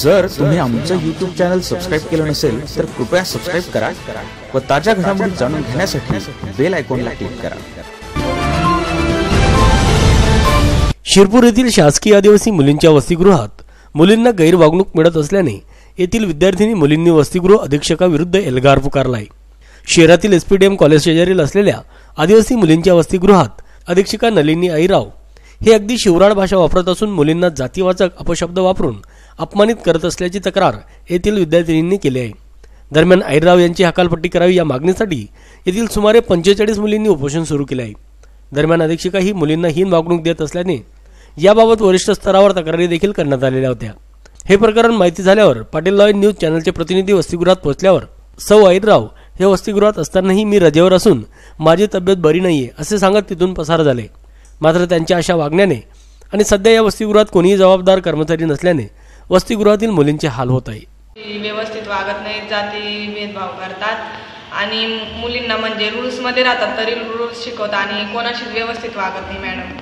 जर तुम्ही आमचं युट्यूब चॅनल सबस्क्राईब केलं नसेल तर कृपया सबस्क्राईब करा व ताज्या घडामोडी जाणून घेण्यासाठी बेल आयकॉनला क्लिक करा. शिरपूर येथील शासकीय आदिवासी मुलींच्या वसतिगृहात मुलींना गैरवागणूक मिळत असल्याने येथील विद्यार्थिनी मुलींनी वसतिगृह अधीक्षकाविरुद्ध एल्गार पुकारलाय. शहरातील एसपीडीएम कॉलेज शेजारील असलेल्या आदिवासी मुलींच्या वसतिगृहात अधीक्षिका नलिनी आईराव हे अगदी शिवराळ भाषा वापरत असून मुलींना जातीवाचक अपशब्द वापरून अपमानित करत असल्याची तक्रार येथील विद्यार्थिनींनी केली आहे. दरम्यान आईराव यांची हकालपट्टी करावी या मागणीसाठी येथील सुमारे पंचेचाळीस मुलींनी उपोषण सुरू केले आहे. दरम्यान अधीक्षिका ही मुलींना हीन वागणूक देत असल्याने याबाबत वरिष्ठ स्तरावर तक्रारी देखील करण्यात आलेल्या होत्या. हे प्रकरण माहिती झाल्यावर पाटील लॉय न्यूज चॅनलचे प्रतिनिधी वसतिगृहात पोहोचल्यावर सौ आईरराव हे वसतिगृहात असतानाही मी रजेवर असून माझी तब्येत बरी नाहीये असे सांगत तिथून पसार झाले. मात्र त्यांच्या अशा वागण्याने आणि सध्या या वसतिगृहात कोणीही जबाबदार कर्मचारी नसल्याने वसतिगृहातील मुलींचे हाल होत आहे. व्यवस्थित वागत नाहीत जाती भेदभाव करतात. आणि मुलींना म्हणजे रुल्समध्ये राहतात तरी रूल्स शिकवतात आणि कोणाशीच व्यवस्थित वागत नाही मॅडम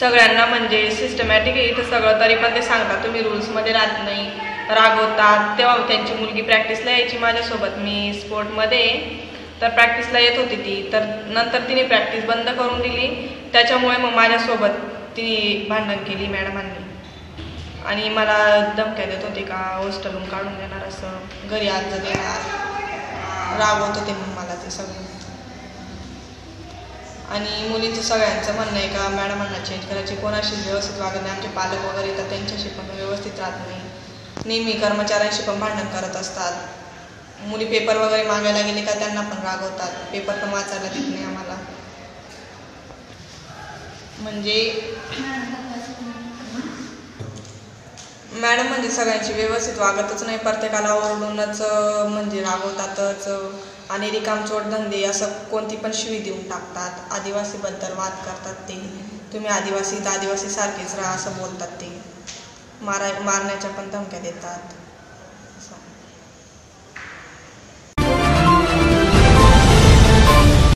सगळ्यांना म्हणजे सिस्टमॅटिक आहे. इथं सगळं तरी पण ते सांगतात तुम्ही रुल्समध्ये राहत नाही रागवतात. तेव्हा त्यांची मुलगी प्रॅक्टिसला यायची माझ्यासोबत. मी स्पोर्टमध्ये मध्ये तर प्रॅक्टिसला येत होती ती. तर नंतर तिने प्रॅक्टिस बंद करून दिली. त्याच्यामुळे मग माझ्यासोबत ती भांडण केली मॅडमांनी आणि मला धमक्या देत होते का हॉस्टेलहून काढून देणार असं घरी अर्ज देणार रागवत होते मग मला ते सगळं. आणि मुलींचं सगळ्यांचं म्हणणं आहे का मॅडमांना चेंज करायची कोणाशी व्यवस्थित वागत नाही आमचे पालक वगैरे तर त्यांच्याशी पण व्यवस्थित राहत नाही. नेहमी कर्मचाऱ्यांशी पण भांडण करत असतात. मुली पेपर वगैरे मागायला गेले का त्यांना पण रागवतात पेपर पण वाचायला देत नाही आम्हाला. म्हणजे मॅडम म्हणजे सगळ्यांची व्यवस्थित वागतच नाही. प्रत्येकाला ओरडूनच म्हणजे रागवतातच. आणि रिकामचोट धंदे असं कोणती पण शिवी देऊन टाकतात. आदिवासीबद्दल वाद करतात ते. तुम्ही आदिवासी तर आदिवासीसारखेच राहा असं बोलतात ते. मारा मारण्याच्या पण धमक्या देतात.